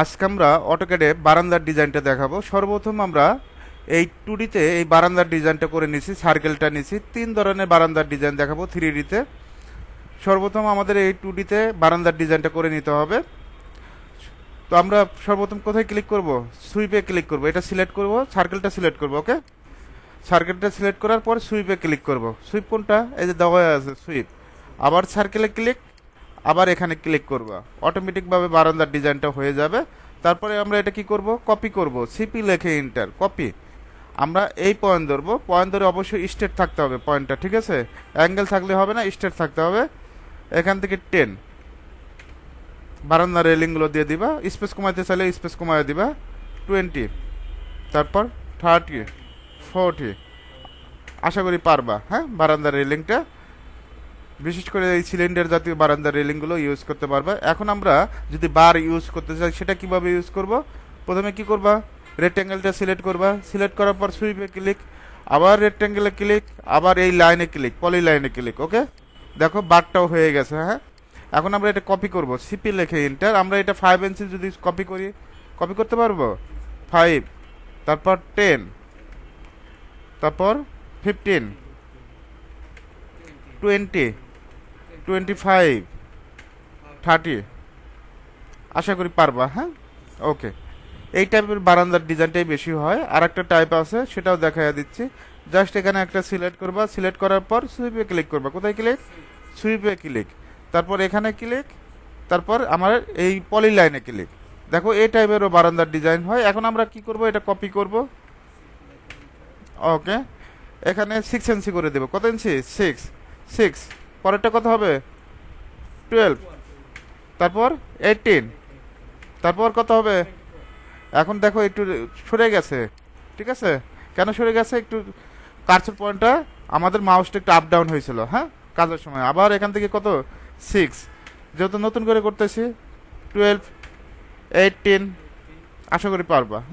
আজকে আমরা অটোক্যাডে বারান্দার ডিজাইনটা দেখাবো। সর্বপ্রথম আমরা এই টুডিতে এই বারান্দার ডিজাইনটা করে নিছি সার্কেলটা নিছি। তিন ধরনের বারান্দার ডিজাইন দেখাবো থ্রি ডিতে সর্বপ্রথম আমাদের এই টুডিতে বারান্দার ডিজাইনটা করে নিতে হবে। তো আমরা সর্বপ্রথম কোথায় ক্লিক করব? সুইপে ক্লিক করব। এটা সিলেক্ট করব সার্কেলটা সিলেক্ট করব ওকে সার্কেলটা সিলেক্ট করার পর সুইপে ক্লিক করব। সুইপ কোনটা? এই যে দেওয়া আছে সুইপ আবার সার্কেলে ক্লিক আবার এখানে ক্লিক করব। অটোমেটিকভাবে বারান্দার ডিজাইনটা হয়ে যাবে। তারপরে আমরা এটা কি করব? কপি করব। সিপি লেখে ইন্টার কপি আমরা এই পয়েন্ট ধরবো। পয়েন্ট ধরে অবশ্যই স্টেট থাকতে হবে পয়েন্টটা ঠিক আছে? অ্যাঙ্গেল থাকলে হবে না স্টেট থাকতে হবে। এখান থেকে টেন বারান্দার রেলিংগুলো দিয়ে দিবা। স্পেস কমাইতে চাইলে স্পেস কমাই দিবা। টোয়েন্টি তারপর থার্টি ফোরটি আশা করি পারবা হ্যাঁ? বারান্দার রেলিংটা বিশেষ করে এই সিলিন্ডার জাতীয় বারান্দার রেলিংগুলো ইউজ করতে পারবা। এখন আমরা যদি বার ইউজ করতে চাই, সেটা কীভাবে ইউজ করব? প্রথমে কি করবা? রেক্ট্যাঙ্গেলটা সিলেক্ট করবা। সিলেক্ট করার পর সুইপে ক্লিক আবার রেক্ট্যাঙ্গেলে ক্লিক আবার এই লাইনে ক্লিক পলি লাইনে ক্লিক ওকে দেখো, বারটাও হয়ে গেছে হ্যাঁ? এখন আমরা এটা কপি করব। সিপি লেখে ইন্টার আমরা এটা ফাইভ ইঞ্চি যদি কপি করি কপি করতে পারব? ফাইভ তারপর টেন তারপর fifteen twenty twenty five thirty আশা করি পারবা হ্যাঁ? ওকে এই টাইপের বারান্দার ডিজাইনটাই বেশি হয়। আর একটা টাইপ আছে, সেটাও দেখাইয়া দিচ্ছি। জাস্ট এখানে একটা সিলেক্ট করবা। সিলেক্ট করার পর সুইপে ক্লিক করবা। কোথায় ক্লিক সুইপে ক্লিক তারপর এখানে ক্লিক তারপর আমার এই পলি লাইনে ক্লিক দেখো, এই টাইপেরও বারান্দার ডিজাইন হয়। এখন আমরা কি করব? এটা কপি করব। ওকে এখানে সিক্স ইঞ্চি করে দেবো। কত ইঞ্চি সিক্স সিক্স পরেরটা কত হবে? টুয়েলভ তারপর এইটিন তারপর কত হবে? এখন দেখো একটু সরে গেছে, ঠিক আছে? কেন সরে গেছে? একটু কার্সর পয়েন্টটা, আমাদের মাউসটা একটু আপ ডাউন হয়েছিল হ্যাঁ? কাজের সময়। আবার এখান থেকে কত? সিক্স যেহেতু নতুন করে করতেছি টুয়েলভ এইটিন আশা করি পারবা হ্যাঁ?